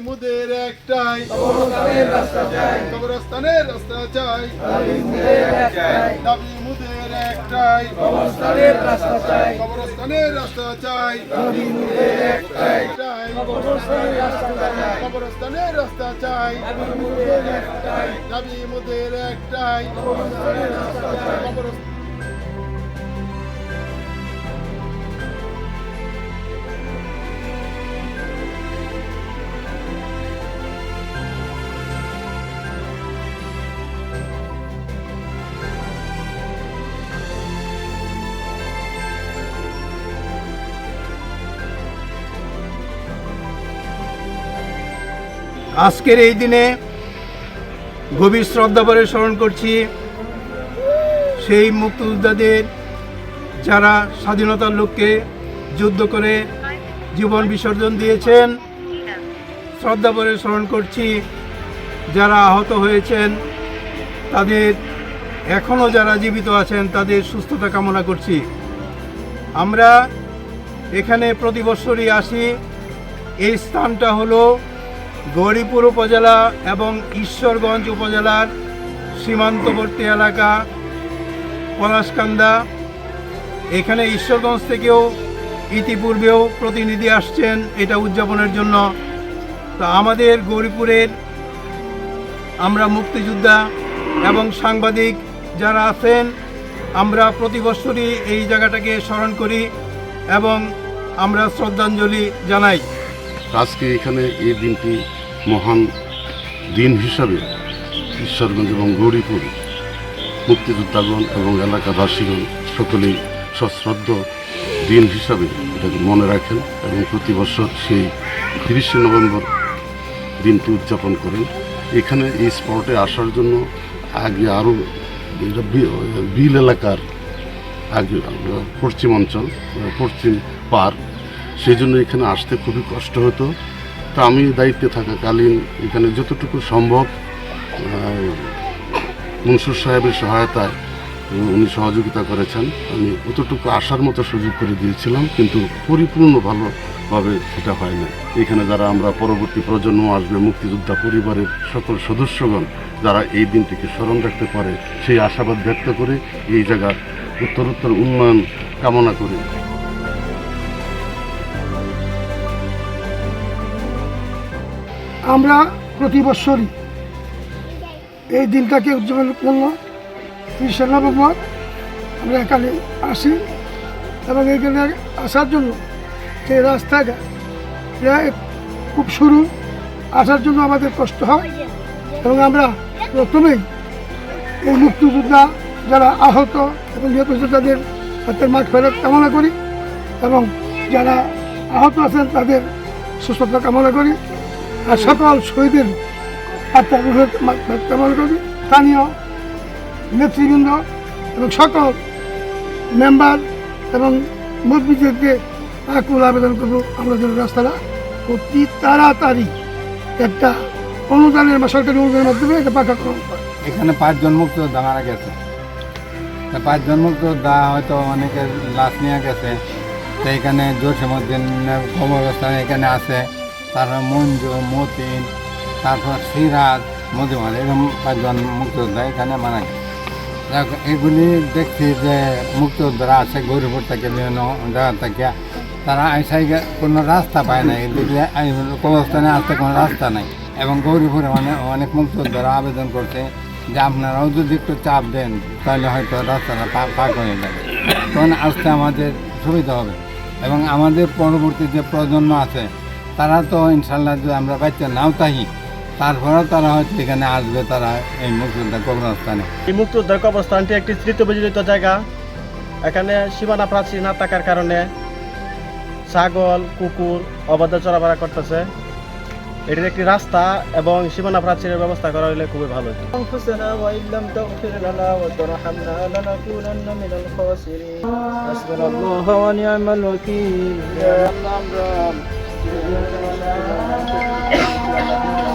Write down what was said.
মুদের একটাই। কবরস্থানের রাস্তা চাই। দাবি একটাই। কবরস্থানের রাস্তা চাই। একটাই কবরস্থানের রাস্তা চাই। দাবি মুদের একটাই। কবরস্থান আজকের এই দিনে গভীর শ্রদ্ধা ভরে স্মরণ করছি সেই মুক্তিযোদ্ধাদের যারা স্বাধীনতার লক্ষ্যে যুদ্ধ করে জীবন বিসর্জন দিয়েছেন। শ্রদ্ধা ভরে স্মরণ করছি যারা আহত হয়েছেন, তাদের এখনও যারা জীবিত আছেন, তাদের সুস্থতা কামনা করছি। আমরা এখানে প্রতি বছরই আসি। এই স্থানটা হলো গৌরীপুর উপজেলা এবং ঈশ্বরগঞ্জ উপজেলার সীমান্তবর্তী এলাকা, পলাশকান্দা। এখানে ঈশ্বরগঞ্জ থেকেও ইতিপূর্বেও প্রতিনিধি আসছেন এটা উদযাপনের জন্য। তো আমাদের গৌরীপুরের আমরা মুক্তিযোদ্ধা এবং সাংবাদিক যারা আছেন, আমরা প্রতি বছরই এই জায়গাটাকে স্মরণ করি এবং আমরা শ্রদ্ধাঞ্জলি জানাই। আজকে এখানে এই দিনটি মহান দিন হিসাবে ঈশ্বরগঞ্জ এবং গৌরীপুর মুক্তিযোদ্ধাগণ এবং এলাকাবাসীগণ সকলেই সশ্রদ্ধ দিন হিসাবে এটাকে মনে রাখেন এবং প্রতি বছর সেই তিরিশে নভেম্বর দিনটি উদযাপন করেন। এখানে এই স্পটে আসার জন্য আগে আরও বিল এলাকার আগে, পশ্চিম অঞ্চল, পশ্চিম পার্ক সেই জন্য এখানে আসতে খুবই কষ্ট হতো। তা আমি দায়িত্বে থাকাকালীন এখানে যতটুকু সম্ভব মনসুর সাহেবের সহায়তায় উনি সহযোগিতা করেছেন। আমি অতটুকু আসার মতো সুযোগ করে দিয়েছিলাম, কিন্তু পরিপূর্ণ ভালোভাবে সেটা হয় না এখানে যারা আমরা পরবর্তী প্রজন্ম আসবে, মুক্তিযোদ্ধা পরিবারের সকল সদস্যগণ, যারা এই দিনটিকে স্মরণ রাখতে পারে, সেই আশাবাদ ব্যক্ত করে এই জায়গার উত্তরোত্তর উন্নয়ন কামনা করি। আমরা প্রতি বছরই এই দিনটাকে উদযাপনের জন্য তিরিশে নভেম্বর আমরা এখানে আসি এবং এখানে আসার জন্য যে রাস্তাটা খুব শুরু, আসার জন্য আমাদের কষ্ট হয় এবং আমরা প্রথমেই এই মুক্তিযোদ্ধা যারা আহত এবং নিহত যোদ্ধাদের হাতের মাঠ ফেরত কামনা করি এবং যারা আহত আছেন তাদের সুস্থতা কামনা করি। আর সকল শহীদের করি। স্থানীয় নেতৃবৃন্দ এবং সকল মেম্বার এবং মুরব্বীদেরকে আকুল আবেদন করব আমরা যেন রাস্তাটা। অতি তাড়াতাড়ি একটা অনুদানের সরকারি অনুদানের মাধ্যমে এটা পাকাকরণ করে এখানে পাঁচজন মুক্তিযোদ্ধা মারা গেছে। পাঁচজন মুক্তিযোদ্ধা হয়তো অনেকের লাশ নিয়ে গেছে। তো এখানে জসীমুদ্দিন কবরস্থান এখানে আছে। তারপর মঞ্জু মতিন, তারপর সিরাজ, মধুমাল, এরকম পাঁচজন মুক্তিযোদ্ধা এখানে মারা গেছে। এগুলি দেখছি যে মুক্তিযোদ্ধারা আছে, গৌরীপুর থেকে বিভিন্ন জায়গা থেকে। তারা আইসাই কোনো রাস্তা পায় না এদিকে কবরস্থানে আসতে কোনো রাস্তা নাই। এবং গৌরীপুরে অনেক অনেক মুক্তিযোদ্ধারা আবেদন করছে যে আপনারাও যদি একটু চাপ দেন, তাহলে হয়তো রাস্তাটা পাক হয়ে যাবে। তখন আসতে আমাদের সুবিধা হবে। এবং আমাদের পরবর্তী যে প্রজন্ম আছে তারা তো ইনশাল্লাহ যদি আমরা বাচ্চা নাও তাহি তারপরেও তারা হয়তো এখানে আসবে তারা এই মুক্তিযোদ্ধা কবরস্থানে। এই মুক্তিযোদ্ধার কবরস্থানটি একটি স্মৃতিবিজড়িত জায়গা। এখানে সীমানা প্রাচীর না থাকার কারণে ছাগল কুকুর অবাধ চলাফেরা করতেছে। এটির একটি রাস্তা এবং সীমানা প্রাচীরের ব্যবস্থা করা হলে খুবই ভালো হতো Thank you.